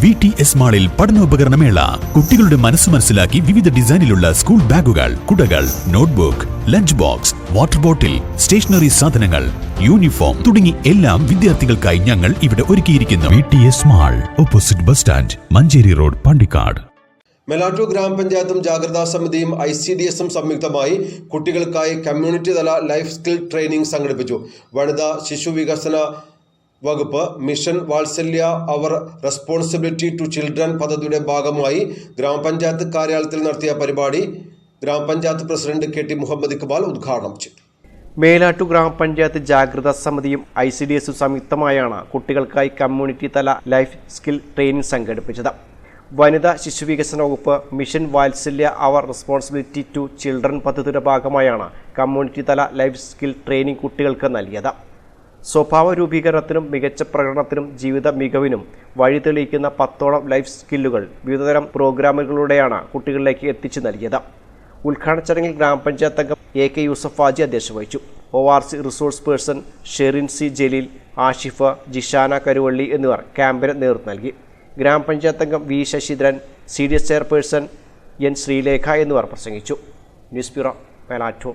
V T S മാളിൽ പഠനോപകരണമേള. കുട്ടികളുടെ മനസ്സ് മനസ്സിലാക്കി വിവിധ ഡിസൈനിലുള്ള സ്കൂൾ ബാഗുകൾ കുടകൾ notebook lunch box water bottle stationery സാധനങ്ങൾ യൂണിഫോം തുടങ്ങി എല്ലാം വിദ്യാർത്ഥികൾക്കായി ഞങ്ങൾ ഇവിടെ ഒരുക്കിയിരിക്കുന്നു. V T S mall opposite bus stand Manjeri road Pandikkad. Melattur ഗ്രാമപഞ്ചായത്തും ജാഗ്രതാ സമിതിയും ഐ സി ഡി എസും സംയുക്തമായി കുട്ടികൾക്കായി കമ്മ്യൂണിറ്റി തല ലൈഫ് സ്കിൽ ട്രെയിനിംഗ് സംഘടിപ്പിച്ചു. വനിതാ ശിശു വികസന വകുപ്പ് മിഷൻ വാത്സല്യ അവർ റെസ്പോൺസിബിലിറ്റി ടു ചിൽഡ്രൻ പദ്ധതിയുടെ ഭാഗമായി ഗ്രാമപഞ്ചായത്ത് കാര്യാലയത്തിൽ നടത്തിയ പരിപാടി grama panchayat president K T Muhammad Iqbal ഉദ്ഘാടനം ചെയ്തു. മേലാട്ടു ഗ്രാമപഞ്ചായത്ത് ജാഗ്രതാ സമിതിയും ഐ സി ഡി എസും സംയുക്തമായാണ് കുട്ടികൾക്കായി കമ്മ്യൂണിറ്റി തല ലൈഫ് സ്കിൽ ട്രെയിനിങ് സംഘടിപ്പിച്ചത്. വനിതാ ശിശുവികസന വകുപ്പ് മിഷൻ വാത്സല്യ അവർ റെസ്പോൺസിബിലിറ്റി ടു ചിൽഡ്രൻ പദ്ധതിയുടെ ഭാഗമായാണ് കമ്മ്യൂണിറ്റി തല ലൈഫ് സ്കിൽ ട്രെയിനിങ് കുട്ടികൾക്ക് നൽകിയത്. സ്വഭാവ രൂപീകരണത്തിനും മികച്ച പ്രകടനത്തിനും ജീവിത മികവിനും വഴി തെളിയിക്കുന്ന പത്തോളം ലൈഫ് സ്കില്ലുകൾ വിവിധതരം പ്രോഗ്രാമുകളിലൂടെയാണ് കുട്ടികളിലേക്ക് എത്തിച്ചു നൽകിയത്. ഉദ്ഘാടന ചടങ്ങിൽ ഗ്രാമപഞ്ചായത്ത് അംഗം എ കെ യൂസഫ് ഹാജി അധ്യക്ഷ വഹിച്ചു. O R C resource person Sherin C Jaleel Ashifa Jishana Karuvalli എന്നിവർ ക്യാമ്പിന് നേതൃത്വം നൽകി. ഗ്രാമപഞ്ചായത്ത് അംഗം V Sasidharan C D S chairperson N Sreelekha എന്നിവർ പ്രസംഗിച്ചു. News bureau Melattur